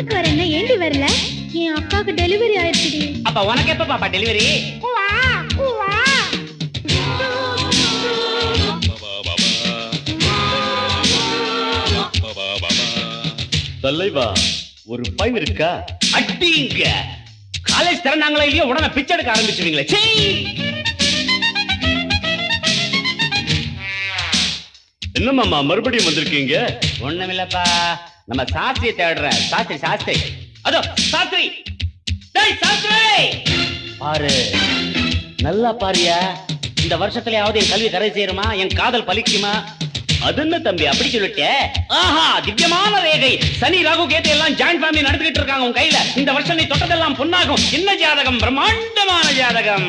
அம்மாக்கு வர என்ன ஏண்டி வரல? என் அக்காவுக்கு டெலிவரி ஆயிடுச்சுடி. அப்ப உனக்கு எப்ப பாப்பா டெலிவரி தலைவா ஒரு பையன் இருக்கா? அட்டிங்க. காலேஜ் திறந்தாங்களா இல்லையோ உடனே பிச்சை எடுக்க ஆரம்பிச்சுவீங்களே சீ என்ன மாமா மறுபடியும் வந்திருக்கீங்க? ஒண்ணுமில்லப்பா. நம்ம சாஸ்திரி தேடுறேன் சாஸ்திரி சாஸ்திரி. அதோ சாஸ்திரி. டேய் சாஸ்திரி! பாரு. நல்லா பாரியா. இந்த வருஷத்துலயாவது என் கல்வி கரை சேருமா என் காதல் பலிக்குமா? அதுன்னு தம்பி அப்படி சொல்லிட்டே. ஆஹா திவ்யமான ரேகை. சனி ராகு கேத்து எல்லாம் ஜாயின் ஃபேமிலி நடந்துகிட்டு இருக்காங்க உன் கையில. இந்த வருஷம் நீ தொட்டதெல்லாம் பொன்னாகும். என்ன ஜாதகம்? பிரம்மாண்டமான ஜாதகம்.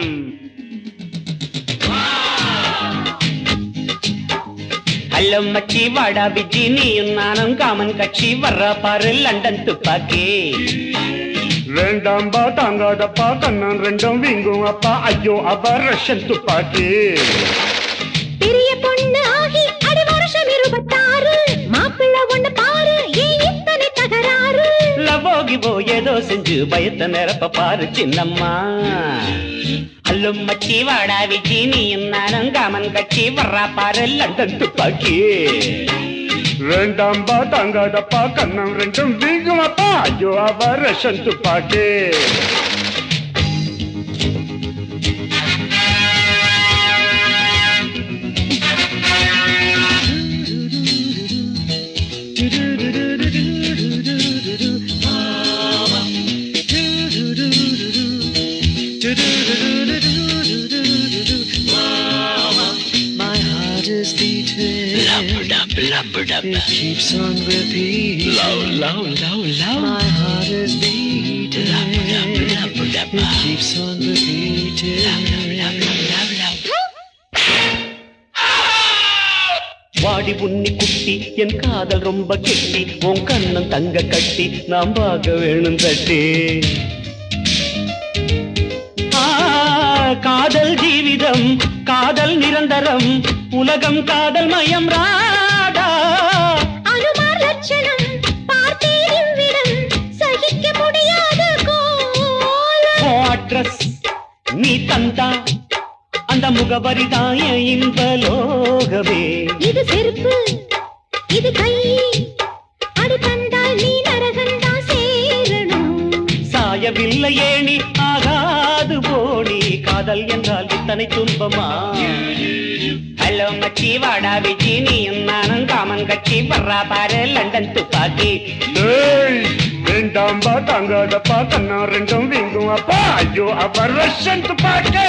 ஹலோ மச்சி வாடா பிஜி நீயும் நானும் காமன் கட்சி வர்ற பாரு லண்டன் துப்பாக்கி. வேண்டாம்பா தாங்காதப்பா கண்ணன் ரெண்டும் வீங்கும் அப்பா. ஐயோ அவ ரஷ்யன் துப்பாக்கி. பெரிய பொண்ணு ஆகி அடி வருஷம் இருபத்தாறு. மாப்பிள்ளை ஒண்ணு பாரு ஏன் இத்தனை தகராறு. லவோகி போ ஏதோ செஞ்சு பயத்த நிரப்ப பாரு சின்னம்மா. ஹலோ மச்சி வாடா விச்சி நீயும் நானும் காமன் கட்சி வர்றா பாரு லண்டன் துப்பாக்கி வேண்டாம்பா தாங்காதப்பா கண்ணம் ரெண்டும் வீங்குமாப்பா ஐயோ அவ ரஷன் துப்பாக்கி It keeps on repeating. low, low, low. My heart is beating. It keeps on repeating. வாடி புண்ணி குட்டி என் காதல் ரொம்ப கெட்டி உன் கண்ணன் தங்க கட்டி நாம் பார்க்க வேணும் தட்டி காதல் ஜீவிதம் காதல் நிரந்தரம் உலகம் காதல் மயம் ராடா அந்த முகவரிதான் என் இன்ப லோகமே. இது செருப்பு இது கை. அடி தந்தால் நீ நரகந்தா சேரணும். சாயவில்லை ஏணி ஆகாது போனி காதல் என்றால் இத்தனை துன்பமா? ஹலோ மச்சி வாடா விஜி. நீயும் நானும் காமன் கட்சி. வர்றா பாரு லண்டன் துப்பாக்கி. வேண்டாம்பா தாங்காதப்பா. கண்ணன் ரெண்டும் வீங்கும் அப்பா. ஐயோ அவ ரஷ்யன் துப்பாக்கி.